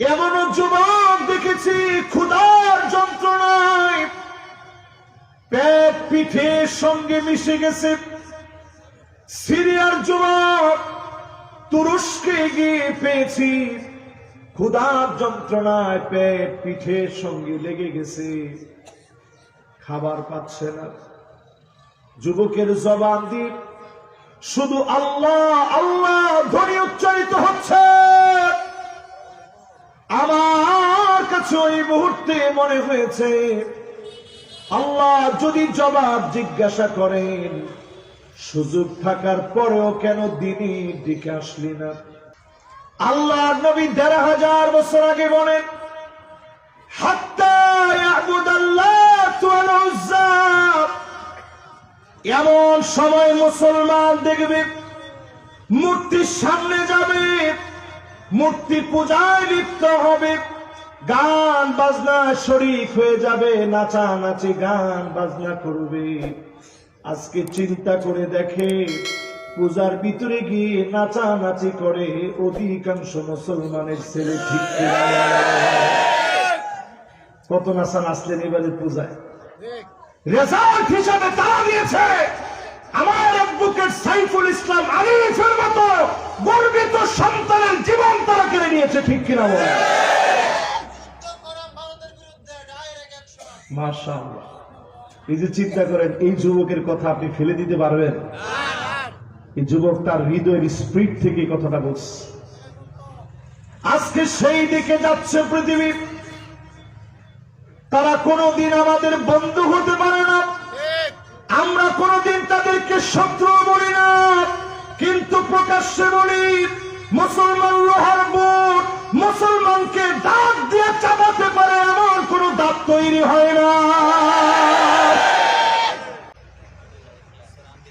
এমনও যুবক দেখেছি, ক্ষুধার যন্ত্রণায়। পেট পিঠের সঙ্গে মিশে গেছে। সিরিয়ার যুবক তুরস্কে গিয়ে পেয়েছি। ক্ষুধার যন্ত্রণায় পেট পিঠের সঙ্গে লেগে গেছে। খাবার পাচ্ছে না। যুবকের জবান দিয়ে, শুধু আল্লাহ আল্লাহ ধ্বনি উচ্চারিত হচ্ছে। আমার কাছে ওই মুহূর্তে মনে হয়েছে, আল্লাহ যদি জবাব জিজ্ঞাসা করেন, সুযোগ থাকার পরেও কেন দিনই দিকে আসলি না? আল্লাহ নবী দেড় হাজার বছর আগে বলেন এমন সময় মুসলমান দেখবে, মূর্তির সামনে যাবে মূর্তি পূজায় লিপ্ত হবে। গান বাজনা শরিক হয়ে যাবে নাচা নাচি গান বাজনা করবে। আজকে চিন্তা করে দেখে, পূজার ভিতরে গিয়ে নাচা নাচি করে অধিকাংশ মুসলমানের ছেলে ঠিক? কত নাচা নাচলেন এবারে পূজায়? রেজাল্ট হিসাবে তারা দিয়েছে। আমার অ্যাডভোকেট সাইফুল ইসলাম আলিফের মতো গর্বিত সন্তানের জীবন তারা কেড়ে নিয়েছে ঠিক কিনা বলে? মাশাআল্লাহ। এই যে চিন্তা করেন এই যুবকের কথা আপনি ফেলে দিতে পারবেন? এই যুবক তার হৃদয়ের স্প্রিট থেকে কথাটা বলছে। আজকে সেই দিকে যাচ্ছে পৃথিবী। তারা কোনোদিন আমাদের বন্ধু হতে পারে না। আমরা কোনোদিন তাদেরকে শত্রু কিন্তু প্রকাশ্যে বলি মুসলমান লোহার বুট মুসলমানকে দাঁত দিয়ে চাপাতে পারে এমন কোন দাঁত তৈরি হয় না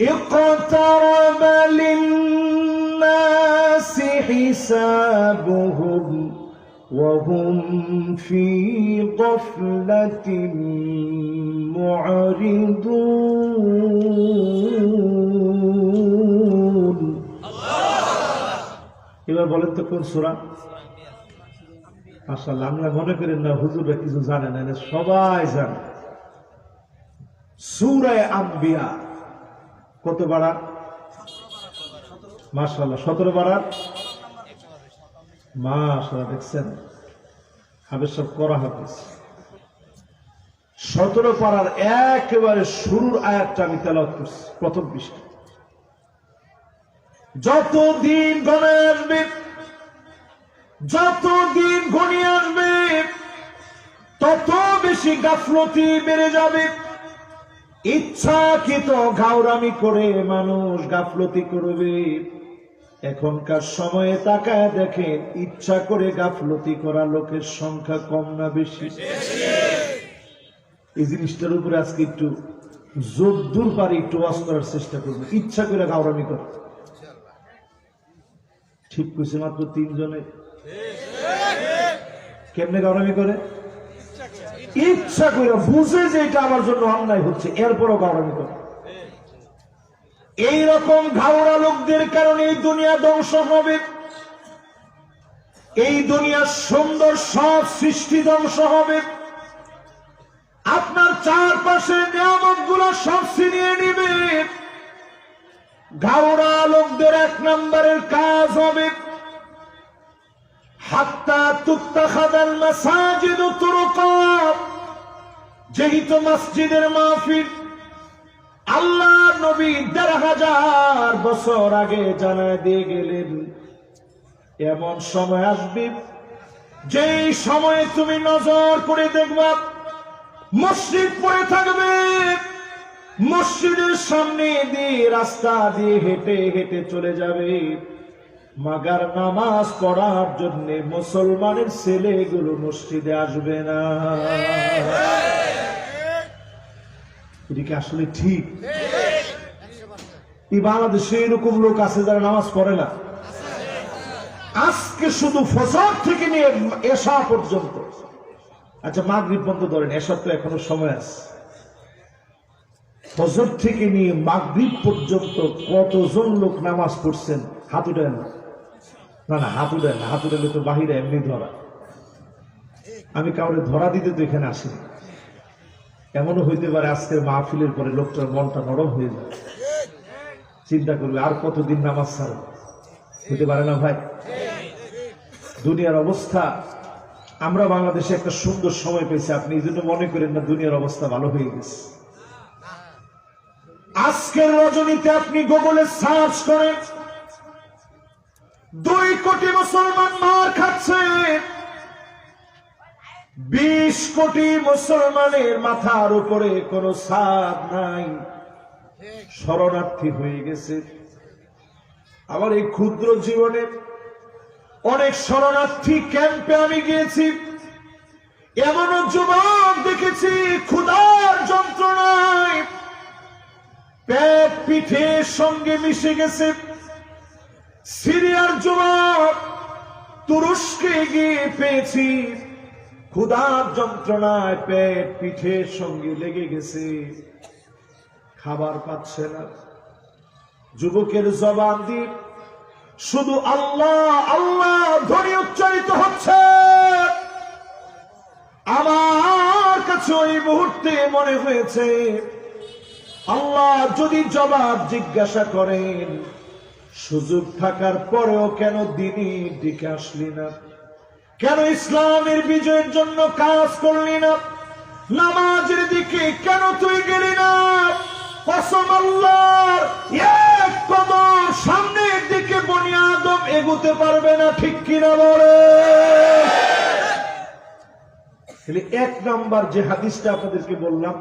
اقترب للناس حسابهم وهم في غفلة معرضون এবার বলেন তো কোন সুরা? মাসাল্লাহ আমরা মনে করেন না হুজুররা কিছু জানে না সবাই জানে। সুরায় আম্বিয়া, কত বাড়া? মাসাল্লাহ সতেরো বাড়ার মাশাআল্লাহ, দেখছেন? হাফেজ সব করা হাফেজ সতেরো পাড়ার একেবারে শুরুর আয়াতটা আমি তেলাওয়াত করছি, প্রথম পৃষ্ঠা যতদিন গণে আসবে, যতদিন ঘনিয়ে আসবে, তত বেশি গাফলতি বেড়ে যাবে। ইচ্ছাকৃত ঘাউরামি করে মানুষ গাফলতি করবে। এখনকার সময়ে তাকায় দেখেন, ইচ্ছা করে গাফলতি করা লোকের সংখ্যা কম না বেশি। এই জিনিসটার উপরে আজকে একটু যদ্দূর পারি একটু ওয়াজ করার চেষ্টা করব। ইচ্ছা করে গাওরামি করে। ঠিক কইছে মাত্র তিনজনে। কেমনে গাওরামি করে? ইচ্ছা করে বুঝে যে এটা আমার জন্য অন্যায় হচ্ছে, এরপরও গাওরামি করে। এই রকম ঘাওড়া লোকদের কারণে এই দুনিয়া ধ্বংস হবে। এই দুনিয়ার সুন্দর সব সৃষ্টি ধ্বংস হবে। আপনার চারপাশে নিয়ামতগুলো সব ছিনিয়ে নিবে। ঘাওড়া লোকদের এক নম্বরের কাজ হবে। হাত্তা তুক্তা খাদাল মাসাজিদ যেহেতু মসজিদের মাহফিল, আল্লাহ নবী দেড় হাজার বছর আগে জানায় দিয়ে গেলেন, এমন সময় আসবে, যেই সময়ে তুমি নজর করে দেখবা, মসজিদ পড়ে থাকবে। মসজিদের সামনে দিয়ে রাস্তা দিয়ে হেঁটে হেঁটে চলে যাবে। মাগার নামাজ পড়ার জন্য মুসলমানের ছেলেগুলো মসজিদে আসবে না। এদিকে আসলে ঠিক। এই বাংলাদেশে এরকম লোক আছে যারা নামাজ পড়ে না। আজকে শুধু ফজর থেকে নিয়ে এসা পর্যন্ত। আচ্ছা মাগরিব পর্যন্ত ধরেন এসব তো এখনও সময় আছে। ফজর থেকে নিয়ে মাগরিব পর্যন্ত কতজন লোক নামাজ পড়ছেন? হাত উঠেন না। না হাত না। হাত তো বাহিরে এমনি ধরা। আমি কাউরে ধরা দিতে তো এখানে আসি এমনও হইতে পারে আজকের মাহফিলের পরে লোকটার মনটা নরম হয়ে যায়। চিন্তা করবে আর কতদিন নামাজ ছাড়ো হইতে পারে না ভাই? দুনিয়ার অবস্থা। আমরা বাংলাদেশে একটা সুন্দর সময় পেয়েছি। আপনি এই জন্য মনে করেন না দুনিয়ার অবস্থা ভালো হয়ে গেছে। আজকের রজনীতে আপনি গুগলে সার্চ করেন, দুই কোটি মুসলমান মার খাচ্ছে। বিশ কোটি মুসলমানের মাথার উপরে কোনো সাদ নাই। শরণার্থী হয়ে গেছে। আমার এই ক্ষুদ্র জীবনে অনেক শরণার্থী ক্যাম্পে আমি গিয়েছি। এমনও যুবক দেখেছি, ক্ষুধার যন্ত্রণায় পেট পিঠের সঙ্গে মিশে গেছে। সিরিয়ার যুবক তুরস্কে গিয়ে পেয়েছি। ক্ষুধার যন্ত্রণায় পেট পিঠের সঙ্গে লেগে গেছে। খাবার পাচ্ছে না। যুবকের জবান দিয়ে শুধু আল্লাহ আল্লাহ ধ্বনি উচ্চারিত হচ্ছে। আমার কাছে ওই মুহূর্তে মনে হয়েছে আল্লাহ যদি জবাব জিজ্ঞাসা করেন, সুযোগ থাকার পরেও কেন দিনই দিকে আসলি না? কেন ইসলামের বিজয়ের জন্য কাজ করলি না? নামাজের দিকে কেন তুই গেলি না? কসম আল্লাহর, এক সামনের দিকে বনি আদম এগুতে পারবে না, ঠিক কিনা বলে? এক নাম্বার যে হাদিসটা আপনাদেরকে বললাম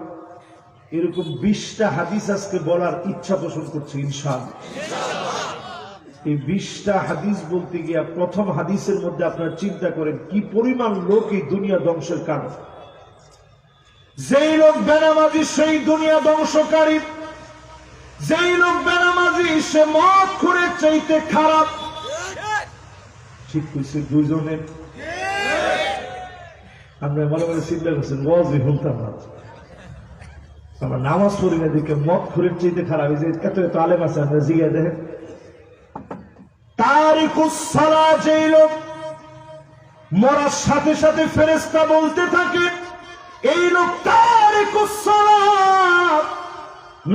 এরকম বিশটা হাদিস আজকে বলার ইচ্ছা পোষণ করছে ইনশাল এই বিশটা হাদিস বলতে গিয়ে প্রথম হাদিসের মধ্যে আপনারা চিন্তা করেন, কি পরিমাণ লোক এই দুনিয়া ধ্বংসের কারণ? যেই লোক বেনামাজি, সেই দুনিয়া ধ্বংসকারী। যেই লোক বেনামাজি, সে মদ করে চাইতে খারাপ। ঠিক কইছে দুইজনের আমরা মনে মনে চিন্তা শুনতাম না। আমরা নামাজ পড়ি দিকে চাইতে খারাপ। যে এত এত আলেম আছে, আমরা দেখেন। যেই লোক মরার সাথে সাথে ফেরেস্তা বলতে থাকে, এই লোক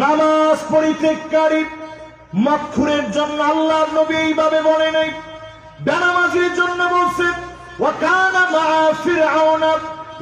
নামাজ পরিত্যাগকারী মক্ষুরের জন্য আল্লাহর নবী এইভাবে বলে নাই। বেনামাজির জন্য বলছেন ওয়াকানা মা ফিরাউনা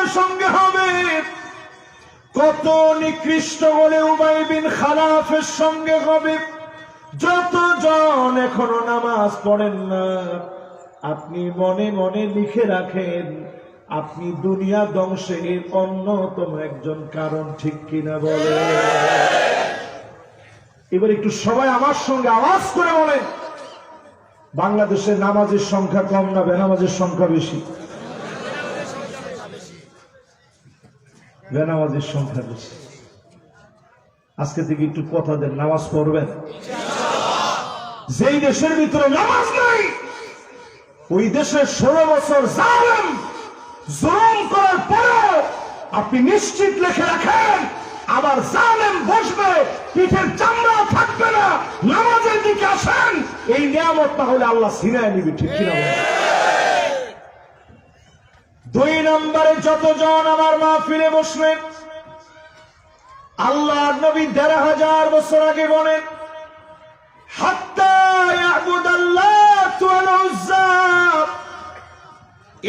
কারণের সঙ্গে হবে। কত নিকৃষ্ট হলে উবাই বিন খালাফের সঙ্গে হবে। যতজন এখনও নামাজ পড়েন না, আপনি মনে মনে লিখে রাখেন, আপনি দুনিয়া ধ্বংসের অন্যতম একজন কারণ, ঠিক কিনা বলে এবার একটু সবাই আমার সঙ্গে আওয়াজ করে বলেন। বাংলাদেশে নামাজের সংখ্যা কম না, বেনামাজের সংখ্যা বেশি। বেনামাজের সংখ্যা বেশি আজকে থেকে একটু কথা দেন, নামাজ পড়বেন যেই দেশের ভিতরে নামাজ নাই, ওই দেশের ষোলো বছর জালেম জুলুম করার পরেও আপনি নিশ্চিত লিখে রাখেন, আবার জালেম বসবে, পিঠের চামড়া থাকবে না, নামাজের দিকে আসেন, এই নিয়ামত তাহলে আল্লাহ সিনায় নিবি, ঠিক কিনা? দুই নম্বরে যতজন আমার মা ফিরে বসলেন আল্লাহ নবী দেড় হাজার বছর আগে বলেন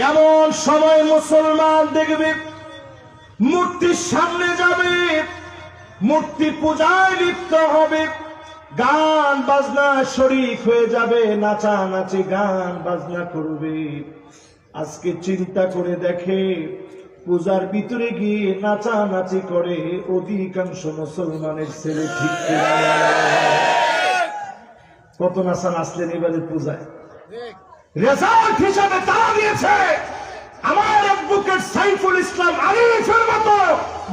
এমন সময় মুসলমান দেখবে, মূর্তির সামনে যাবে, মূর্তি পূজায় লিপ্ত হবে, গান বাজনা শরিক হয়ে যাবে, নাচানাচি গান বাজনা করবে। আজকে চিন্তা করে দেখে পূজার ভিতরে গিয়ে নাচানাচি করে অধিকাংশ মুসলমানের ছেলে ঠিক কত নাচা নাচলেন এবারে পূজায়? রেজাল্ট হিসাবে তারা দিয়েছে। আমার অ্যাডভোকেট সাইফুল ইসলাম ইসলাম মতো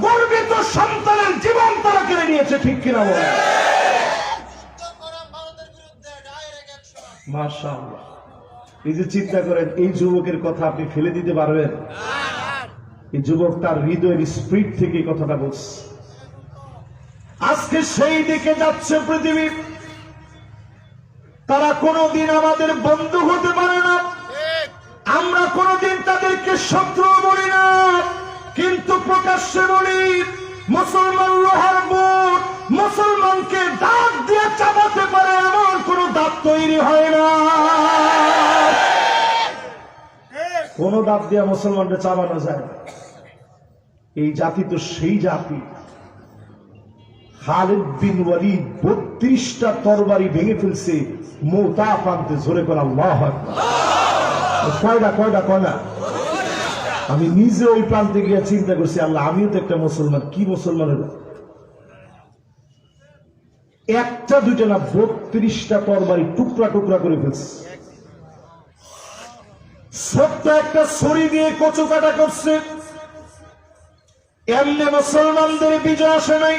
গর্বিত সন্তানের জীবন তারা কেড়ে নিয়েছে ঠিক কিনা বলে যুদ্ধ যে চিন্তা করেন, এই যুবকের কথা আপনি ফেলে দিতে পারবেন? এই যুবক তার হৃদয়ের স্পিড থেকে কথাটা বলছে। আজকে সেই দিকে যাচ্ছে পৃথিবী। তারা কোনোদিন আমাদের বন্ধু হতে পারে না। আমরা কোনোদিন তাদেরকে শত্রু বলি না। কিন্তু প্রকাশ্যে বলি, মুসলমান লোহার বুট মুসলমানকে দাঁত দিয়ে চাপাতে পারে, এমন কোন দাঁত তৈরি হয় না। কোন দাঁত দিয়ে মুসলমানকে চাপানো যায়। না। এই জাতি তো সেই জাতি। বত্রিশটা তরবারি ভেঙে ফেলছে, মোতা করা কয়টা কয়টা কয়না আমি নিজে ওই প্রান্তে গিয়ে চিন্তা করছি, আল্লাহ, আমিও তো একটা মুসলমান, কি মুসলমান হলো একটা, দুইটা না, বত্রিশটা তরবারি টুকরা টুকরা করে ফেলছে। ছোট্ট একটা ছড়ি দিয়ে কচু কাটা করছে। এমনি মুসলমানদের বিজয় আসে নাই।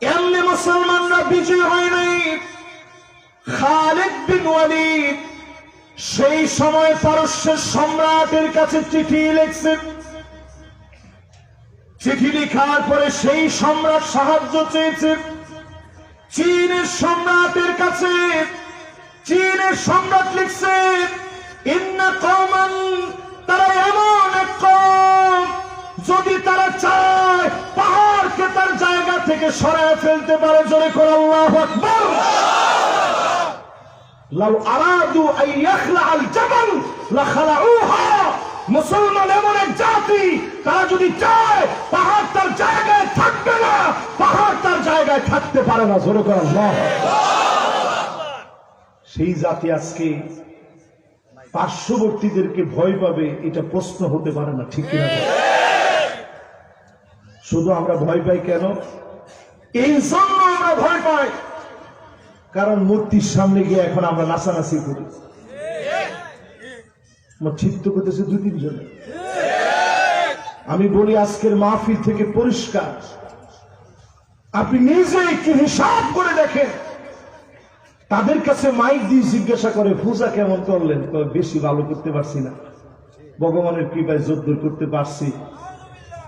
এমনি মুসলমানরা বিজয় হয় নাই। খালেদ বিন ওয়ালিদ সেই সময় পারস্যের সম্রাটের কাছে চিঠি লিখছে। চিঠি লেখার পরে সেই সম্রাট সাহায্য চেয়েছে। চীনের সম্রাটের কাছে। চীনের সম্রাট লিখছে তারা এমন এক যদি তারা চায় পাহাড়কে তার জায়গা থেকে সরায় ফেলতে পারে, জোরে করে আল্লাহ আকবার। লাউ আরাদু আই ইয়াখলাআল জাবাল লাখালাউহা মুসলমান এমন এক জাতি, তারা যদি চায় পাহাড় তার জায়গায় থাকবে না, পাহাড় তার জায়গায় থাকতে পারে না, জোরে করে আল্লাহ সেই জাতি আজকে পার্শ্ববর্তীদেরকে ভয় পাবে, এটা প্রশ্ন হতে পারে না, ঠিক কিনা? শুধু আমরা ভয় পাই কেন? এই জন্য আমরা ভয় পাই। কারণ মূর্তির সামনে গিয়ে এখন আমরা নাচানাচি করি। চিত্ত করতেছে দুই তিনজনে আমি বলি, আজকের মাহফিল থেকে পরিষ্কার। আপনি নিজে একটু হিসাব করে দেখেন। তাদের কাছে মাইক দিয়ে জিজ্ঞাসা করে পূজা কেমন করলেন? কয়, বেশি ভালো করতে পারছি না। ভগবানের কৃপায় জোরদোর করতে পারছি।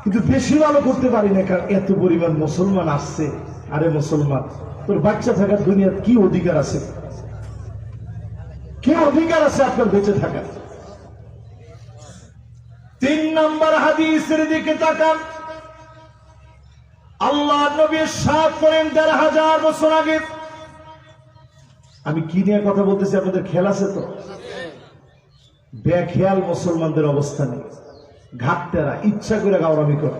কিন্তু বেশি ভালো করতে পারি না কারণ এত পরিমাণ মুসলমান আসছে। আরে মুসলমান তোর বাচ্চা থাকার দুনিয়ার কি অধিকার আছে? কি অধিকার আছে আপনার বেঁচে থাকার? তিন নম্বর হাদিসের দিকে তাকান। আল্লাহ নবী সাত করেন দেড় হাজার বছর আগে আমি কি নিয়ে কথা বলতেছি আপনাদের খেয়াল আছে তো? বেখেয়াল মুসলমানদের অবস্থা নেই ঘাটতেরা ইচ্ছা করে গাওরামি করে।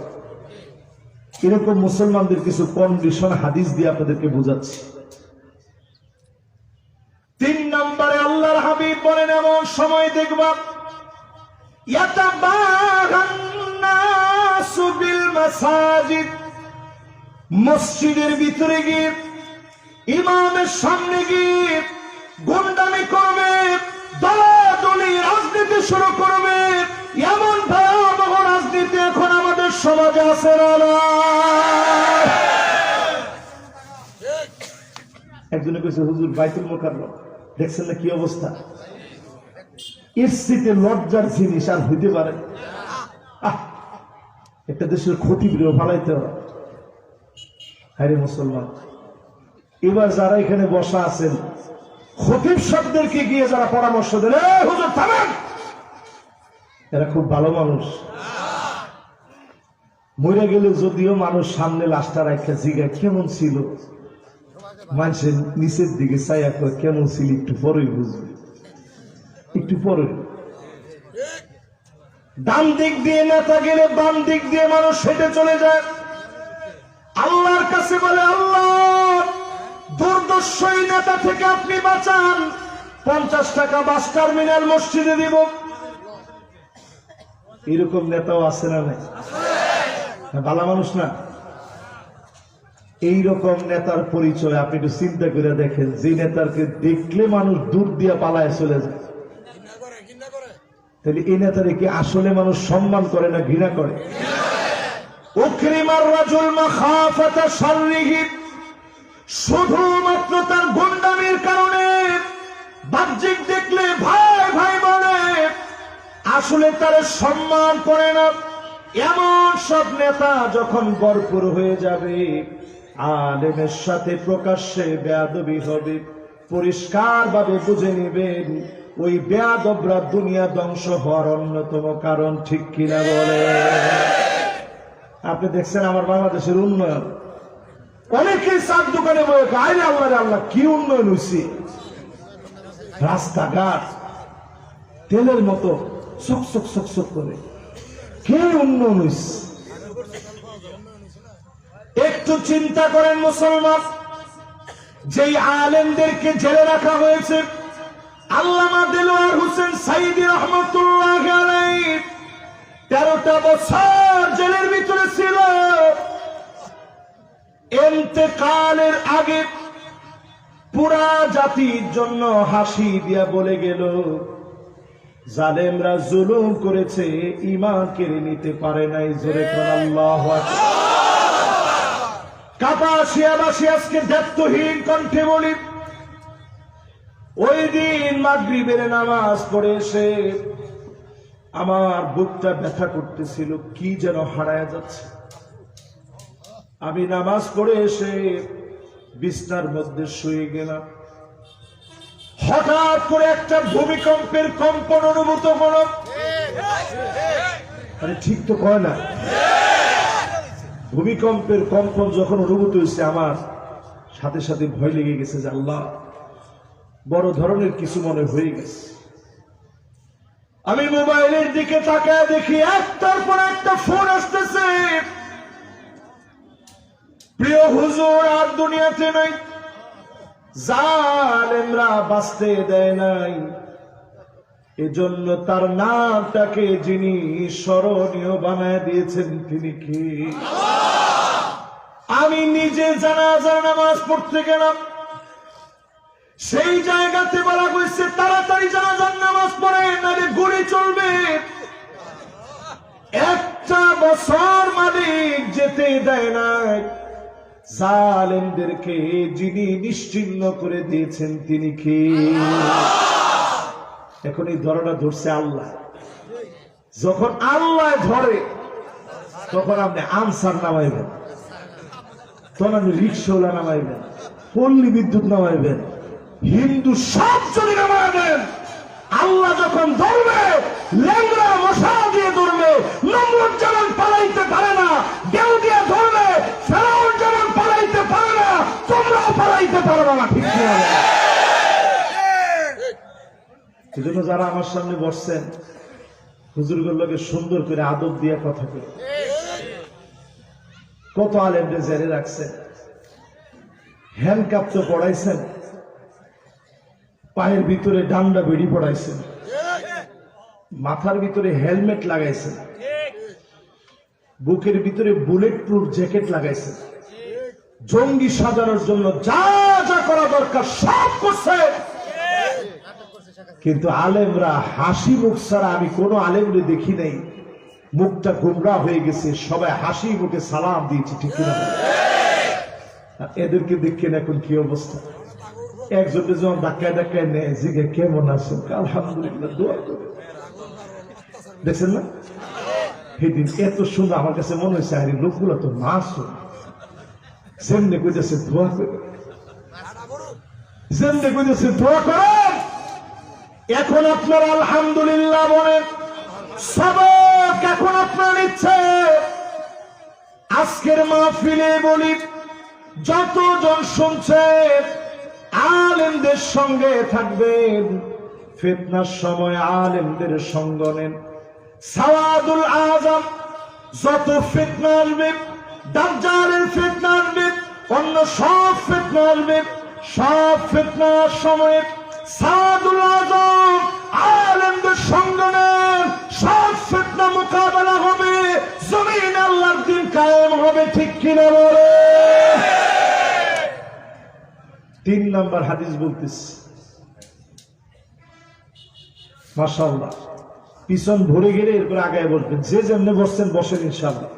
এরকম মুসলমানদের কিছু কন্ডিশন হাদিস দিয়ে আপনাদেরকে বোঝাচ্ছি। তিন নম্বরে আল্লাহর হাবিব বলেন, এমন সময় দেখবা মসজিদের ভিতরে গিয়ে ইমামের সামনে গিয়ে গুন্ডামি করবে, দলাদলি রাজনীতি শুরু করবে। এমন ভয়াবহ রাজনীতি এখন আমাদের সমাজে আছে একজনে কইছে হুজুর বাইতুল মোকাররম, দেখছেন না কি অবস্থা? শীতে লজ্জার জিনিস আর হইতে পারে। একটা দেশের ক্ষতি বিরো ফালাইতে হবে। হ্যাঁ মুসলমান। এবার যারা এখানে বসা আছেন, খতিব শব্দেরকে গিয়ে যারা পরামর্শ দেন হুজুর, থামেন! এরা খুব ভালো মানুষ। মরে গেলে যদিও মানুষ সামনে লাশটা রাখা জিগায়, কেমন ছিল? মানুষের নিচের দিকে চাইয়া কয়, কেমন ছিল? একটু পরেই বুঝবে। একটু পরে ডান দিক দিয়ে নেতা গেলে বাম দিক দিয়ে মানুষ হেঁটে চলে যায়। আল্লাহর কাছে বলে, আল্লাহ দুর্দর্শই নেতা থেকে আপনি বাঁচান। পঞ্চাশ টাকা বাস টার্মিনাল মসজিদে দিব। এরকম নেতাও আছে না নাই? হ্যাঁ, ভালো মানুষ না? এই রকম নেতার পরিচয় আপনি একটু চিন্তা করে দেখেন। যে নেতারকে দেখলে মানুষ দূর দিয়ে পালায় চলে যায়। তাহলে এই নেতারে কি আসলে মানুষ সম্মান করে না ঘৃণা করে? উকরিমার রাজুল মাখাফাতা শাররিহি শুধুমাত্র তার গুন্ডামির কারণে বাহ্যিক দেখলে ভাই ভাই বলে। আসলে তার সম্মান করে না। এমন সব নেতা যখন ভরপুর হয়ে যাবে, আলেমের সাথে প্রকাশ্যে বেয়াদবি হবে। পরিষ্কার ভাবে বুঝে নেবেন, ওই বেয়াদবরা দুনিয়া ধ্বংস হওয়ার অন্যতম কারণ ঠিক কিনা বলে। আপনি দেখছেন আমার বাংলাদেশের উন্নয়ন। অনেকেই চার দোকানে বলে, আরে আল্লাহ আল্লাহ, কি উন্নয়ন হয়েছে রাস্তাঘাট, তেলের মতো চক চক চক চক করে। কে উন্নয়ন হয়েছে একটু চিন্তা করেন মুসলমান, যেই আলেমদেরকে জেলে রাখা হয়েছে, আল্লামা দেলোয়ার হোসেন সাইদি রহমতুল্লাহ তেরোটা বছর জেলের ভিতরে ছিল। এতেকালের আগে পুরা জাতির জন্য হাসি দিয়া বলে গেল। জালেমরা জুলুম করেছে ইমান কেড়ে নিতে পারে নাই, জোরে কাপাসিয়াবাসী আজকে দায়িত্বহীন কণ্ঠে বলি, ওই দিন মাগরিবের নামাজ পড়ে এসে আমার বুকটা ব্যথা করতেছিল, কি যেন হারায় যাচ্ছে। আমি নামাজ পড়ে এসে বিছনার মধ্যে শুয়ে গেলাম। হঠাৎ করে একটা ভূমিকম্পের কম্পন অনুভূত হল। আরে ঠিক তো কয় না? ভূমিকম্পের কম্পন যখন অনুভূত হয়েছে, আমার সাথে সাথে ভয় লেগে গেছে যে আল্লাহ, বড় ধরনের কিছু মনে হয়ে গেছে। আমি মোবাইলের দিকে তাকায় দেখি, একটার পর একটা ফোন আসতেছে। প্রিয় হুজুর, আর দুনিয়াতে নাই। জালেমরা বাঁচতে দেয় নাই। এজন্য তার নামটাকে যিনি স্মরণীয় বানায় দিয়েছেন, তিনি কি? আমি নিজে জানাজার নামাজ পড়তে গেলাম। সেই জায়গাতে বলা হয়েছে, তাড়াতাড়ি জানাজার নামাজ পড়ে নালে গুলি চলবে। একটা বছর মালিক যেতে দেয় না জালেমদেরকে যিনি নিশ্চিন্ন করে দিয়েছেন, তিনি কি? এখন এই ধরাটা ধরছে আল্লাহ। যখন আল্লাহ ধরে, তখন আপনি আনসার নামাইবেন। তখন আপনি রিক্সাওয়ালা নামাইবেন, পল্লী বিদ্যুৎ নামাইবেন, হিন্দু সব যদি নামাইবেন। আল্লাহ যখন ধরবে ল্যাংরা মশা দিয়ে ধরবে নমরুদ যেমন পালাইতে পারে না পালাইতে পারবে না ঠিক যারা আমার সামনে বসছেন সুন্দর করে আদব দিয়ে কথা কত রাখছেন হ্যান্ডকাপ তো পড়াইছেন, পায়ের ভিতরে ডান্ডা বেড়ি পড়াইছেন, মাথার ভিতরে হেলমেট লাগাইছেন, বুকের ভিতরে বুলেট প্রুফ জ্যাকেট লাগাইছেন। জঙ্গি সাজানোর জন্য যা যা করা দরকার, সব করছে। কিন্তু আলেমরা হাসি মুখ ছাড়া আমি কোনো আলেমরে দেখি নাই। মুখটা গুমরা হয়ে গেছে, সবাই হাসি মুখে সালাম দিয়েছে, ঠিক আর এদেরকে দেখেন এখন কি অবস্থা। একজনকে যখন ধাক্কায় ধাক্কায় নেয়, জিগে, কেমন আছেন আলহামদুলিল্লাহ, দোয়া করে। দেখছেন না? সেদিন এত সুন্দর, আমার কাছে মনে হয়েছে, আরে, লোকগুলো তো মাস এখন আপনার আলহামদুলিল্লাহ বলেন সবক এখন আপনার ইচ্ছে আজকের মাহফিলে বলি যতজন শুনছে আলেমদের সঙ্গে থাকবেন ফেতনার সময় আলেমদের সঙ্গ নেন সাওয়াদুল আজম যত ফেতনা আসবে দাজ্জালের ফেতনা আসবে, অন্য সব ফেতনা আসবে, সব ফেতনার সময় সাদুল আজম আলেমদের সঙ্গ নেন সব ফেতনা মোকাবেলা হবে, জমিন আল্লাহর দিন কায়েম হবে, ঠিক কিনা বলে? তিন নাম্বার হাদিস বলতেছি। মাশাআল্লাহ, পিছন ভরে গেলে এরপর আগায় বসবেন, যে যেমনি বসছেন বসেন ইনশাল্লাহ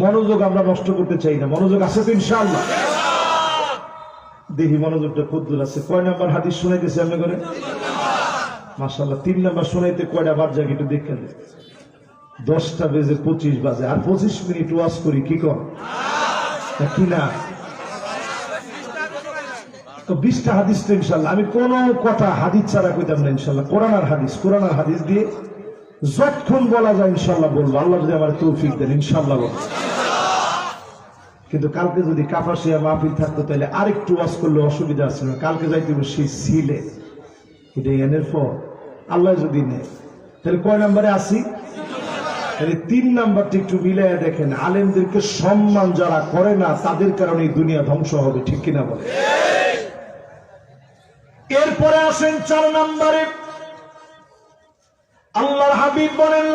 মনোযোগ আমরা নষ্ট করতে চাই না। মনোযোগ আছে তো ইনশাল্লাহ দেখি মনোযোগটা কদ্দুর আছে। কয় নাম্বার হাদিস শুনাইতেছে আপনি করে? মাসাল্লাহ তিন নাম্বার শোনাইতে কয়টা বার একটু দেখে। দশটা বেজে পঁচিশ বাজে। আর পঁচিশ মিনিট ওয়াজ করি, কি কর? কি না? তো বিশটা হাদিস তো ইনশাল্লাহ আমি কোন কথা হাদিস ছাড়া কইতাম না ইনশাল্লাহ কোরআনার হাদিস। কোরআনার হাদিস দিয়ে যতক্ষণ বলা যায় ইনশাল্লাহ বলব। আল্লাহ যদি আমার তৌফিক দেন ইনশাল্লাহ বলব। কিন্তু কালকে যদি কাপাসিয়া মাহফিল থাকতো, তাহলে আরেকটু ওয়াজ করলে অসুবিধা আছে না? কালকে যাইতে সেই সিলে। এটা এনের পর আল্লাহ যদি নেয়, তাহলে কয় নম্বরে আসি? তাহলে তিন নাম্বারটি একটু মিলাইয়া দেখেন। আলেমদেরকে সম্মান যারা করে না, তাদের কারণে দুনিয়া ধ্বংস হবে, ঠিক কিনা বলে? এরপরে আসেন চার নম্বরে। হাবিব বলেন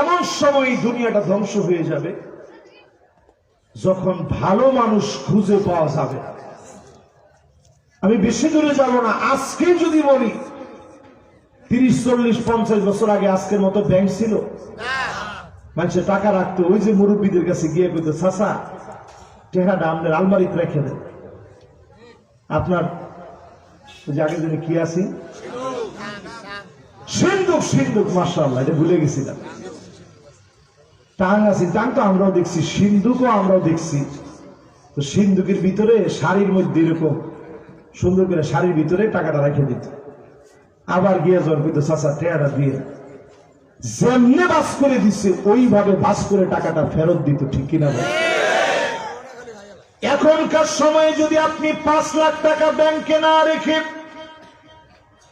এমন সময় দুনিয়াটা ধ্বংস হয়ে যাবে, যখন ভালো মানুষ খুঁজে পাওয়া যাবে আমি বেশি দূরে যাব না, আজকে যদি বলি, তিরিশ, চল্লিশ, পঞ্চাশ বছর আগে আজকের মতো ব্যাংক ছিল। মানুষের টাকা রাখতো ওই যে মুরব্বীদের কাছে গিয়ে কইতো চাষা টেকাটা আপনার আলমারিতে রেখে দেন। আপনার ওই আগে দিনে কি আছে? সিন্ধুক সিন্ধুক মার্শাল্লাহ এটা ভুলে গেছিলাম। টাং আছে, টাং তো আমরাও দেখছি সিন্ধুকও আমরাও দেখছি। তো সিন্ধুকের ভিতরে শাড়ির মধ্যে এরকম সুন্দর করে শাড়ির ভিতরে টাকাটা রেখে দিত। আবার গিয়ে জ্বর কিন্তু চাচা টেয়ারা দিয়ে যেমনে বাস করে দিচ্ছে ওইভাবে বাস করে টাকাটা ফেরত দিত ঠিক কিনা? এখনকার সময়ে যদি আপনি পাঁচ লাখ টাকা ব্যাংকে না রেখে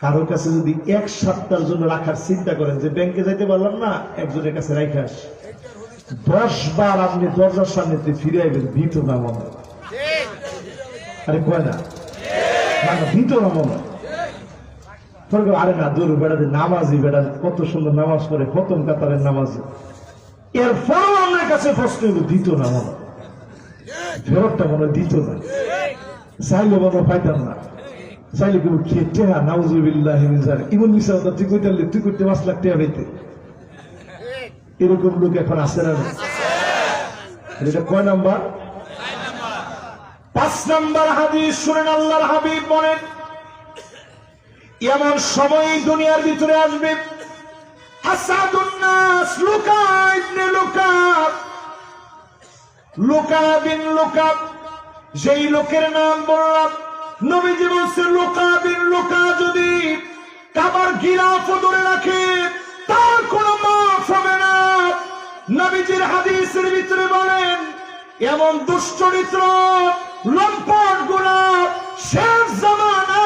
কারোর কাছে যদি এক সপ্তাহের জন্য রাখার চিন্তা করেন যে ব্যাংকে যাইতে পারলাম না একজনের কাছে রাখে আস দশ বার আপনি দরজার সামনে ফিরে আইবেন ভীত না মনে। আরে কয় না, ভীত না মনে আরে না, দূর বেড়াতে কত সুন্দর নামাজ পড়ে খতম কাতারের নামাজ। এরপরও আমার কাছে প্রশ্ন দিত না মনে। ফেরতটা মনে দিত না। চাইলে মনে পাইতাম না। চাইলে কেউ নাউজুবিল্লাহ ইমন মিশা তুই পারলে তুই করতে পাঁচ এরকম লোক এখন আছে না এটা কয় নাম্বার? পাঁচ নাম্বার হাদিস, শুনেন আল্লাহর হাবিব বলেন এমন সময় দুনিয়ার ভিতরে আসবে। যেই লোকের নাম বললাম, নবীজি বলছে বিন যদি কাবার গিরাফ ধরে রাখে, তার কোনো মাফ হবে না। নবীজির হাদিসের ভিতরে বলেন, এমন দুশ্চরিত্র, লম্পট গুণা শেষ জামানায়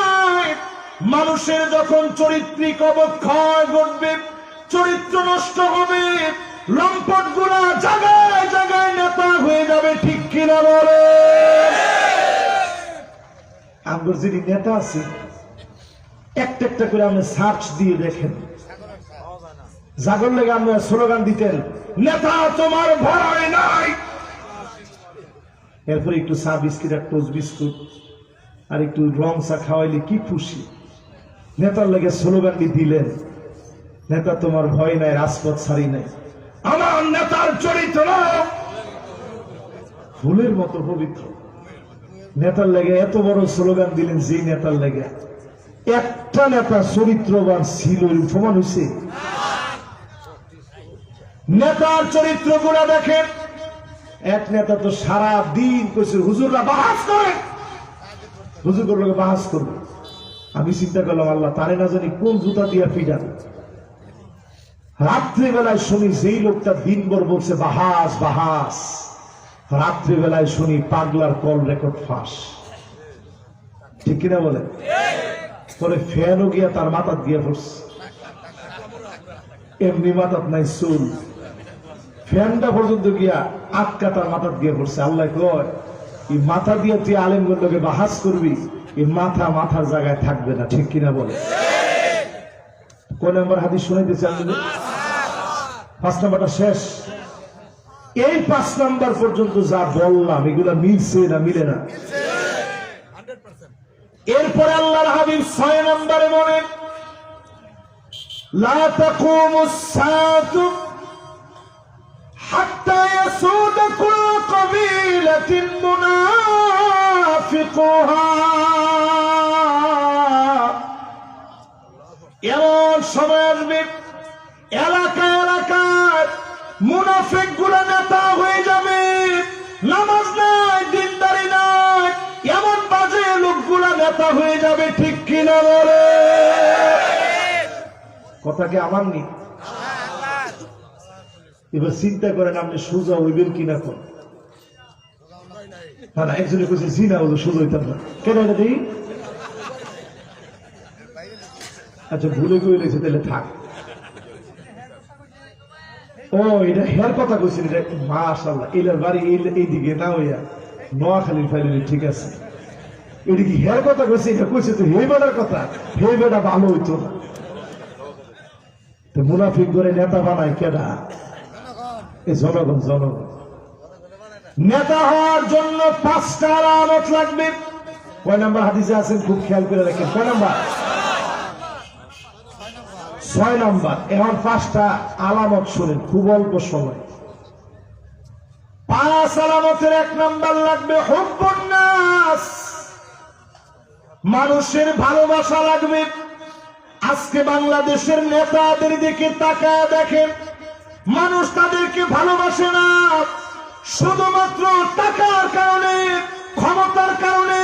মানুষের যখন চরিত্রিক অবক্ষয় ঘটবে, চরিত্র নষ্ট হবে, লম্পট গুণা জায়গায় জায়গায় নেতা হয়ে যাবে, ঠিক কিনা বলে? আমার যিনি নেতা আছে, একটা একটা করে আপনি সার্চ দিয়ে দেখেন। জাগর লেগে আপনার স্লোগান দিতেন, নেতা তোমার ভয় নাই। এরপর একটু চা বিস্কিট আর টোস্ট বিস্কুট, আর একটু রং চা খাওয়াইলে কি খুশি? নেতার লেগে স্লোগানটি দিলেন? নেতা, তোমার ভয় নাই, রাজপথ ছাড়ি নাই। আমার নেতার চরিত্র ফুলের মতো পবিত্র। নেতার লেগে এত বড় স্লোগান দিলেন যে নেতার লেগে। একটা নেতা চরিত্রবান ছিল প্রমাণ হয়েছে নেতার চরিত্রগুলা দেখেন। এক নেতা তো সারা দিন কইছে, হুজুররা বাহাস করে। হুজুর লোকে বাহাস করবে। আমি চিন্তা করলাম, আল্লাহ, তারে না জানি কোন জুতা দিয়া পিটান রাত্রিবেলায় শুনি যেই লোকটা দিনভর বলছে, বাহাস বাহাস। রাত্রিবেলায় শুনি পাগলার কল রেকর্ড ফাঁস। ঠিক কিনা বলে? পরে ফ্যানও গিয়া তার মাথার দিয়ে পড়ছে এমনি মাথার নাই, চুল। ফ্যানটা পর্যন্ত গিয়া আটকা তার মাথার দিয়ে পড়ছে আল্লাহ কয়, এই মাথা দিয়ে তুই আলেমগুলোকে বাহাস করবি? এই মাথা মাথার জায়গায় থাকবে না, ঠিক কিনা বলে? কোন নম্বর পাঁচ নম্বরটা শেষ। এই পাঁচ পর্যন্ত যা বললাম মিলছে না মিলে না? এরপরে আল্লাহর হাবিব ছয় নম্বরে বলেন, লা হাত্তা قبيلة منافقها এমন সময় আসবে এলাকা এলাকায় মুনাফিক গুলো নেতা হয়ে যাবে নামাজ নাই দিনদারি নাই এমন বাজে লোকগুলা নেতা হয়ে যাবে ঠিক কিনা বলে কথা কি আমার নি এবার চিন্তা করেন আপনি সোজা হইবেন কিনা কোন না একজনে কইছে জিনা হলো হইতাম না। কেন এটা দিই? আচ্ছা ভুলে গিয়ে লেগেছে তাহলে থাক। ও, এটা হের কথা কইছেন এটা মাশাআল্লাহ। এলার বাড়ি, এই- এইদিকে না হইয়া। নোয়াখালীর ফাইলে ঠিক আছে। এটা কি হের কথা কইছে? এটা কইছে তো হে বেটার কথা। হে বেটা ভালো হইতো তো মুনাফিক করে নেতা বানায় কেডা? এই জনগণ জনগণ। নেতা হওয়ার জন্য পাঁচটা আলামত লাগবে। কয় নাম্বার হাদিসে আছেন খুব খেয়াল করে রাখেন কয় নাম্বার? ছয় নাম্বার। এখন পাঁচটা আলামত শুনেন, খুব অল্প সময়। পাঁচ আলামতের এক নাম্বার লাগবে হব্বন্যাস মানুষের ভালোবাসা লাগবে। আজকে বাংলাদেশের নেতাদের দিকে তাকায় দেখেন, মানুষ তাদেরকে ভালোবাসে না। শুধুমাত্র টাকার কারণে ক্ষমতার কারণে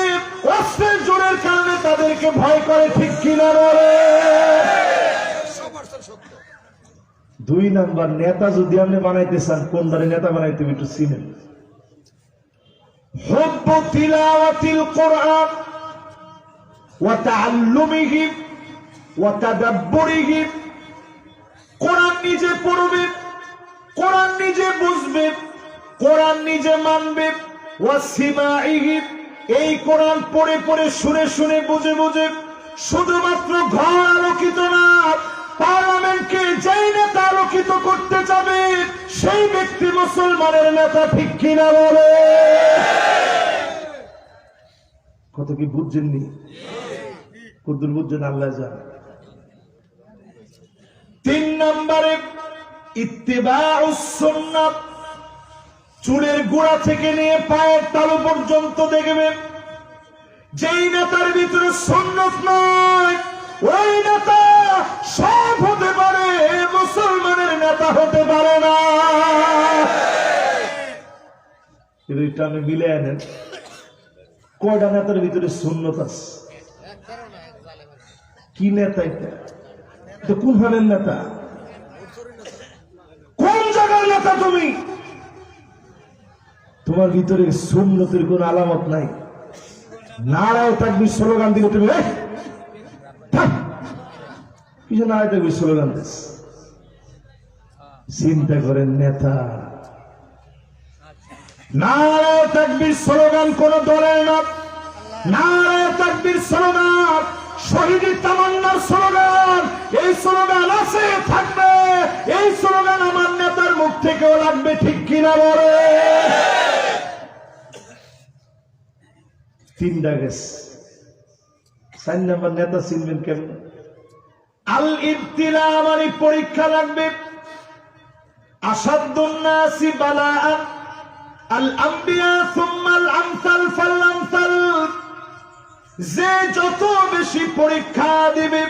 অস্ত্রের জোরের কারণে তাদেরকে ভয় করে ঠিক কিনা বলে দুই নাম্বার নেতা যদি আপনি বানাইতে চান কোন দলে নেতা বানাইতে হবে একটু চিনেন حب تلاوة القرآن وتعلمه وتدبره কোরআন নিজে পড়বে কোরআন নিজে বুঝবে কোরআন নিজে মানবে এই কোরআন পড়ে পড়ে, শুনে শুনে, বুঝে বুঝে। শুধুমাত্র ঘর আলোকিত না, পার্লামেন্টকে যেই নেতা আলোকিত করতে যাবে, সেই ব্যক্তি মুসলমানের নেতা ঠিক কিনা বলে? কত কি বুঝছেননি? কদ্দুর বুঝছেন আল্লাহ জানে। তিন নম্বরে ইত্তেবাউসুন্নাত চুলের গোড়া থেকে নিয়ে পায়ের তালু পর্যন্ত দেখবেন যেই নেতার ভিতরে সন্ন্যত নয় ওই নেতা সব হতে পারে, মুসলমানের নেতা হতে পারে না। এটা আমি মিলে আনেন, কয়টা নেতার ভিতরে শূন্যত আছে? কি নেতা এটা? কোন হানের নেতা? কোন জায়গার নেতা তুমি? তোমার ভিতরে সুন্নতের কোন আলামত নাই। নারায় থাকবি স্লোগান দিলে তুমি "এই, কিছু নারায় থাকবি স্লোগান দিস। চিন্তা করেন নেতা। নারায় তাকবির স্লোগান কোন দলের না। নারায় তাকবির স্লোগান। শহীদের তামান্নার স্লোগান, এই স্লোগান আছে, থাকবে। এই স্লোগান আমার নেতার মুখ থেকেও লাগবে, ঠিক কিনা বলে? তিনটা গেছে নেতা চিনবেন কেমন? আল ইবতিলা আমার পরীক্ষা লাগবে। আসাদুন্নাসি বালাআন। আল আম্বিয়া সুম্মাল আমসাল ফাল আমসাল। যে যত বেশি পরীক্ষা দিবে